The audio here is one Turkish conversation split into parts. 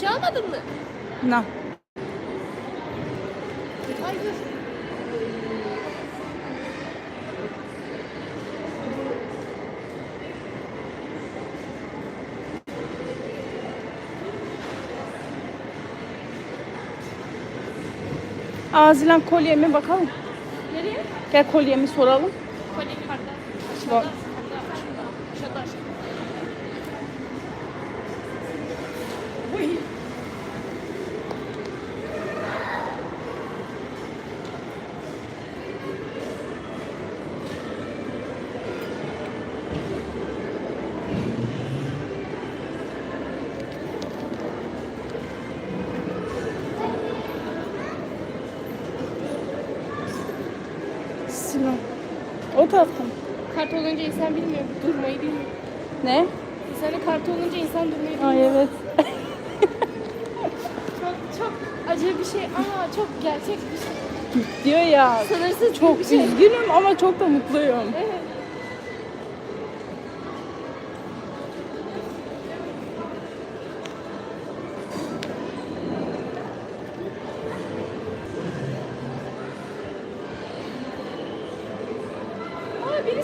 şey almadın mı? Na. Hayır. Aa Zilan kolyemi bakalım. Nereye? Gel kolyemi soralım. Kolye yukarıda. Bak. Aşağıda. Aşağıda. O tarafta mı? Kart olunca insan bilmiyor. Durmayı bilmiyor. Ne? İnsanın kartı olunca insan durmayı bilmiyor. Ay evet. Çok çok acı bir şey ama çok gerçek bir şey. Diyor ya. Sınırsız Çok bir şey. üzgünüm ama çok da mutluyum. Evet.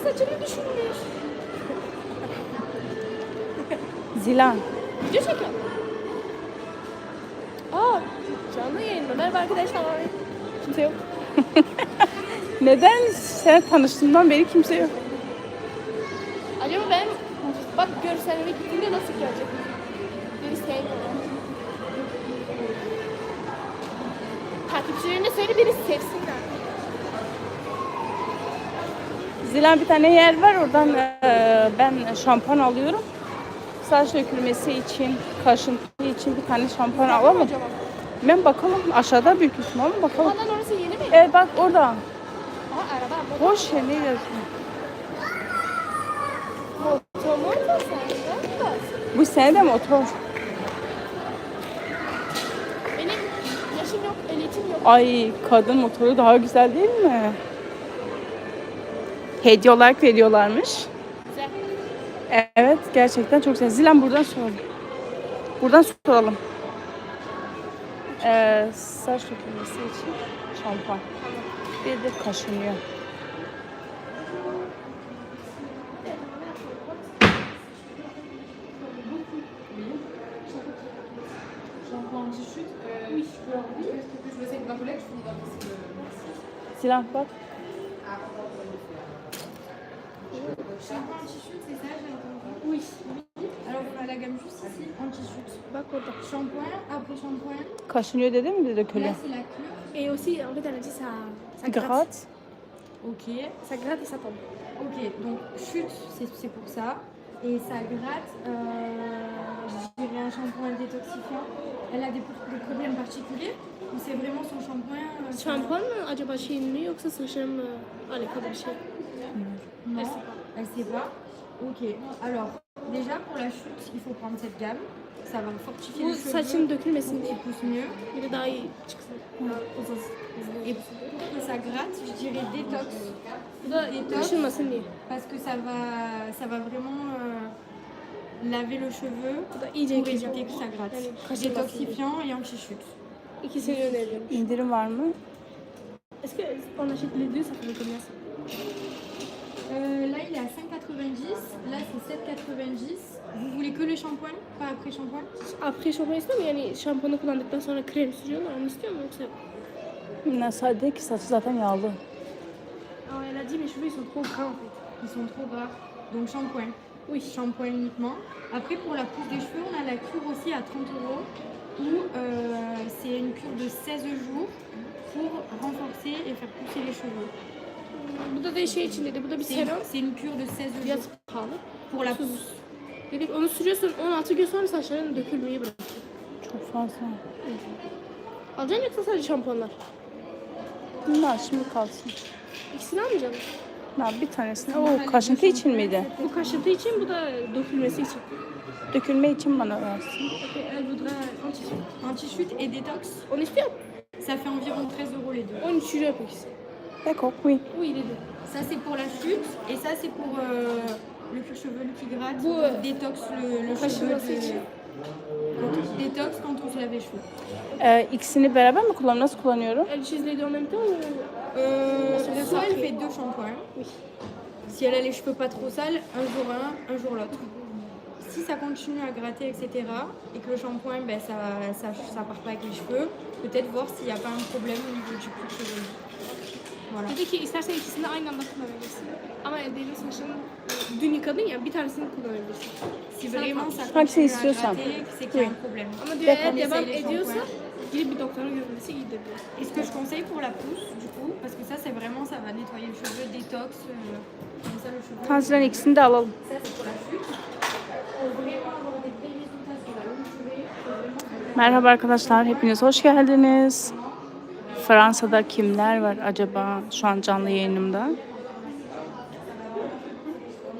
Saçını düşünmüş. Zilan. Video çekiyor. Aa canlı yayında. Merhaba arkadaşlar. Kimse yok. Neden sen tanıştığından beri kimse yok? Acaba ben bak görselime gittiğimde nasıl görecek? Biri sevmiyor. Takipçilerine söyle biri sevsinler. Zilan bir tane yer var oradan eee, ben şampuan alıyorum. Saç dökülmesi için, kaşıntı için bir tane şampuan alamam. acaba? Ben bakalım aşağıda büyük ihtimal bakalım. Alan orası yeni mi? Evet bak orada. Aha araba. Ya ne yazıyor? Motor motor sende. Bu sene de motor. Benim yaşım yok, ehliyetim yok. Ay kadın motoru daha güzel değil mi? Hediye olarak veriyorlarmış. Evet gerçekten çok güzel. Zilan buradan soralım. Buradan soralım. Ee, saç dökülmesi için şampuan. Bir de kaşınıyor. Shampoing anti-chute Shampoing anti-chute, c'est ça, j'ai entendu Oui. Alors, on a la gamme juste ici, anti-chute. Bak orada. Shampoing, après shampoing. Kaşınıyor dedi mi de dökülüyor? Là, c'est la cure. Et aussi, en fait, elle a dit ça, ça gratte. Gratte. Ok. Ça gratte et ça tombe. Ok, donc chute, c'est c'est pour ça. Et ça gratte. Euh, je dirais un shampoing détoxifiant. Elle a des, des problèmes particuliers ou c'est vraiment son shampoing euh, Şampuan mı acaba şeyin mi yoksa saçın mı alakalı bir şey? Non, elle sait pas. Ok, alors déjà pour la chute, il faut prendre cette gamme. Ça va fortifier Bu les cheveux. saçın dökülmesin diye. poussent mieux. Bir de daha iyi çıksın. Et pour que ça gratte, je dirais détox. Bu da taşınmasın diye. Parce que ça va, ça va vraiment euh, laver le cheveu Bu da iyice pour éviter que ça gratte. Yani kaşınmasın diye. Détoxifiant et anti-chute. İkisini öneririm. İndirim var mı? Est-ce qu'on achète les deux, ça fait combien ça? Euh, là, il est à 5,90. Là, c'est 7,90. Vous voulez que le shampoing, pas après shampoing? Après şampuan istiyor mu? Yani şampuanı kullandıktan sonra krem sürüyorlar onu istiyor mu yoksa? Nasıl değil ki saçı zaten yağlı. Ah, elle a dit mes cheveux ils sont trop gras en fait. Ils sont trop gras. Donc shampoing. Oui. Shampoing uniquement. Après, pour la pousse des cheveux, on a la cure aussi à 30 euros. Où euh, c'est une cure de 16 jours pour renforcer et faire pousser les cheveux. Bu da de şey için dedi. Bu da bir une, serum. c'est une cure de 16 Fiyat jours pahalı. pour la Dedik onu sürüyorsun 16 gün sonra saçların dökülmeyi bırakıyor. Çok fazla. Alacaksın yoksa sadece şampuanlar? Bunlar şimdi kalsın. İkisini almayacaksın. Ya bir tanesini. O kaşıntı için miydi? Bu kaşıntı için, bu da dökülmesi için. Dökülme için bana versin. Okay, elle voudrait anti-suite. Anti-chute et détox. On istiyor. Ça fait environ 13 euros les deux. 13 euro yapıyor ikisi. D'accord, oui. Oui, les deux. Ça c'est pour la chute et ça c'est pour euh, le cuir chevelu qui gratte. Bu, qui détox le, le cheveu. de- için. Quand on détox quand on se lave les cheveux. Ee, ikisini beraber mi kullanıyorum? Nasıl kullanıyorum? Elle utilise les deux en même temps ou... Euh, soit elle fait deux shampoings. Oui. Si elle a les cheveux pas trop sales, un jour un, un jour l'autre. Si ça continue à gratter, etc., et que le shampoing, ben, ça, ça, ça part pas avec les cheveux, peut-être voir s'il n'y a pas un problème au niveau du cuir chevelu. Voilà. Dedi ki istersen ikisini de aynı anda kullanabilirsin. Ama deri saçını e, dün yıkadın ya bir tanesini kullanabilirsin. Hangisi à istiyorsan. Ama diyor eğer devam ediyorsa gidip bir doktora görünmesi iyidir diyor. Et ce que je conseille pour la pousse, du coup, parce que ça, c'est vraiment, ça va nettoyer le cheveu, détox, euh, comme ça le cheveu. Tansiyon ikisini de alalım. Merhaba arkadaşlar, hepiniz hoş geldiniz. Fransa'da kimler var acaba şu an canlı yayınımda?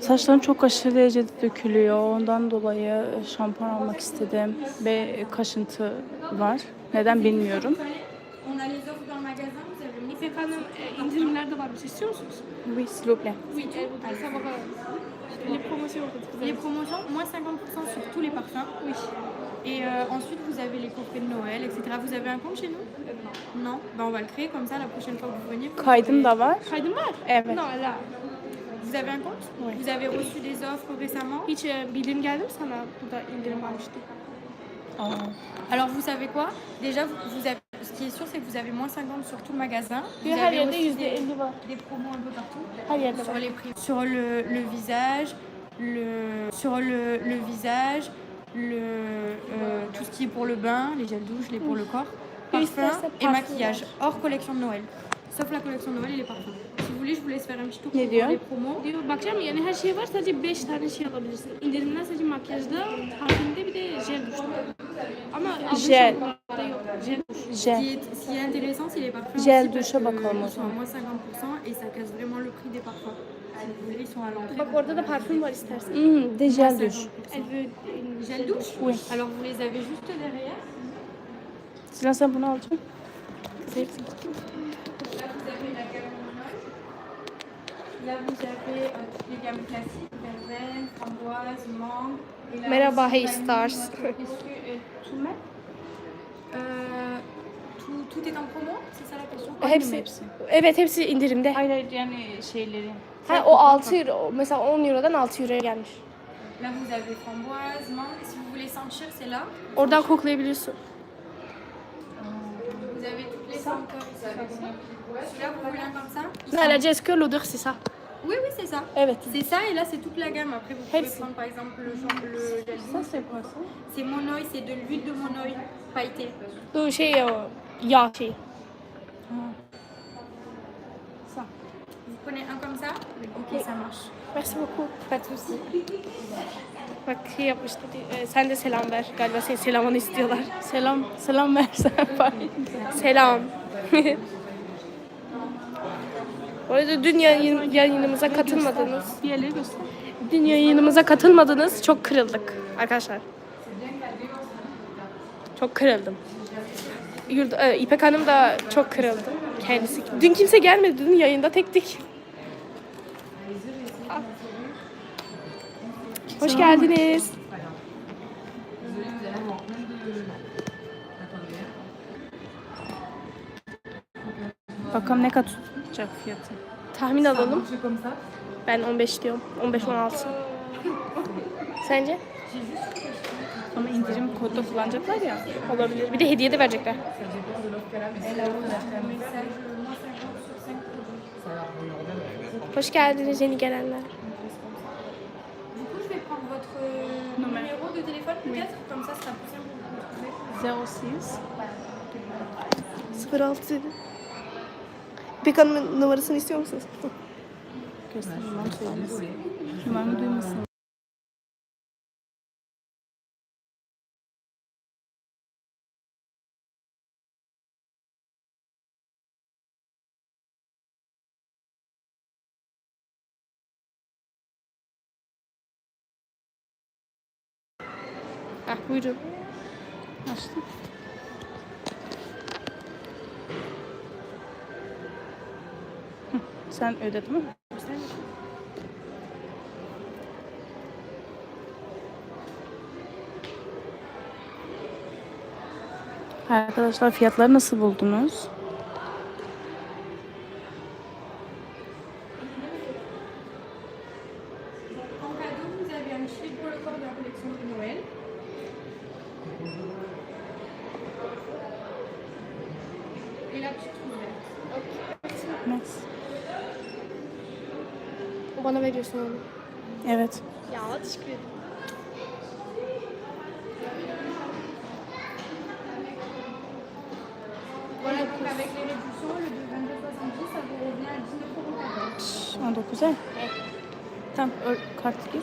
Saçlarım çok aşırı derecede dökülüyor. Ondan dolayı şampuan almak istedim ve kaşıntı var. Neden bilmiyorum. İpek Hanım indirimler de varmış istiyor musunuz? Oui, s'il vous plaît. Oui, voudrait savoir euh, les promotions en fait. les promotions, moins 50% sur tous les parfums. Oui. Et euh, ensuite, vous avez les coffrets de Noël, etc. Vous avez un compte chez nous? Non ben, On va le créer comme ça la prochaine fois que vous venez. Kaydım da var. Var. Evet. Non, là. Vous avez un compte? Oui. Vous avez reçu des offres récemment? Hiç e, bildirim geldi mi sana burada indirim varmıştı? Alors, vous savez quoi? Déjà, vous, vous avez, ce qui est sûr, c'est que vous avez moins 50 sur tout le magasin. Vous her avez yerde aussi yüzde des, elli var. des promos un peu partout. Yerde sur var. les prix, sur le, le visage, le, sur le, le visage, le, euh, tout ce qui est pour le bain, les gels douche, les pour le corps, Oui, parfum ça, c'est et maquillage, hors collection de Noël. Sauf la collection de Noël et les parfums. Si vous voulez, je vous laisse faire un petit tour pour voir les promos. Diyor bakacağım yani her şey var sadece 5 tane şey alabilirsin. İndirimler sadece makyajda, parfümde bir de jel duşta. Ama aldığın Jel. şampuanda yok. Jel duş. Ce qui est, ce qui est intéressant, c'est les parfums. Gel aussi, parce douche, que bakalım o Ils sont à moins 50% et ça casse vraiment le prix des parfums. Si vous voulez, ils sont à l'entrée. Bak orada da parfüm var istersen. Hmm, de jel Moins duş. 50%. Elle veut une Gel douche Oui. Alors, vous les avez juste derrière. Sinan sen bunu alacaksın. Là, vous avez la gamme Monoï. Là, vous avez euh, toutes les gammes classiques, verveine, framboise, mangue. Et là, Merhaba, Hey Stars. de biscuit et tout met. Euh, tout, tout est en promo C'est ça la question Hepsi. Evet hepsi indirimde. Hayır hayır yani şeyleri. Ha o 6 euro. Mesela 10 eurodan 6 euroya gelmiş. Là, vous avez framboise, mangue. Si vous voulez sentir, c'est là. Oradan koklayabiliyorsun. Vous avez toutes les senteurs ici. Celui-là, vous voulez un comme ça Il Non, elle a sent- dit est-ce que l'odeur c'est ça Oui, oui, c'est ça. Evet. C'est ça, et là, c'est toute la gamme. Après, vous pouvez Hepsi. prendre par exemple le, champ- le gel Ça c'est quoi ça? C'est monoï, c'est de l'huile de monoï pailletée. Bu şey o yağ şey. Ça. Vous prenez un comme ça Ok, ça marche. Merci beaucoup. Pas de souci. Bak şey yapmış dedi. e, sen de selam ver. Galiba senin selamını istiyorlar. Selam, selam versen. Selam. Bu arada dün yayın, yayınımıza katılmadınız. Bir yerleri göster. Dün yayınımıza katılmadınız. Çok kırıldık arkadaşlar. Çok kırıldım. Yurda, e, İpek Hanım da çok kırıldı. Kendisi. Dün kimse gelmedi. Dün yayında tektik. Hoş geldiniz. Bakalım ne kadar tutacak fiyatı. Tahmin alalım. Ben 15 diyorum. 15-16. Sence? Ama indirim kodu kullanacaklar ya. Olabilir. Bir de hediye de verecekler. Hoş geldiniz yeni gelenler. Retrouver. 06 06 İpek Hanım'ın numarasını istiyor musunuz? söylemesin. Numaramı duymasın. Buyurun. Açtım. Hı, Sen ödedin mi? Arkadaşlar fiyatları nasıl buldunuz? En cadeau, vous avez un Noël. O bana veriyorsun onu. Evet. Ya teşekkür ederim. Voilà, donc avec les réductions, le de 22,70, ça vous revient à 19,14 19 güzel. Tamam kart gir.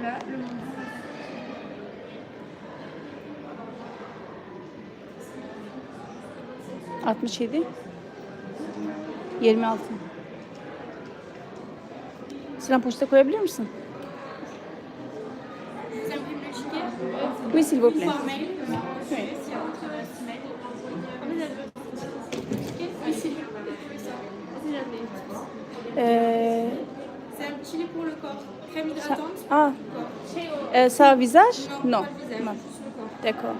Voilà, le montant. 67 26 Sinan poşete koyabilir misin? Oui, s'il vous plaît. Ici. Ee, C'est un petit lait pour le corps. Ah, euh, ça visage Non. non. D'accord.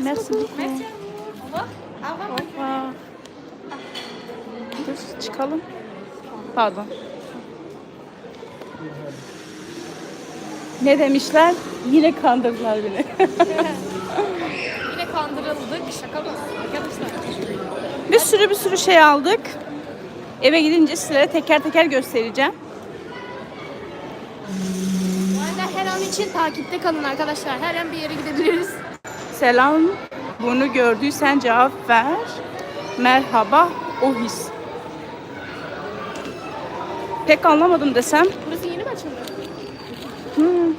Merci beaucoup. Merci à vous. Au revoir. Au revoir. Au revoir. Dur çıkalım. Pardon. Ne demişler? Yine kandırdılar beni. Yine kandırıldık. Şaka mı? Arkadaşlar. bir sürü bir sürü şey aldık. Eve gidince sizlere teker teker göstereceğim. Bu arada her an için takipte kalın arkadaşlar. Her an bir yere gidebiliriz. Selam. Bunu gördüysen cevap ver. Merhaba. O his. Pek anlamadım desem. Burası yeni mi açıldı? Hmm,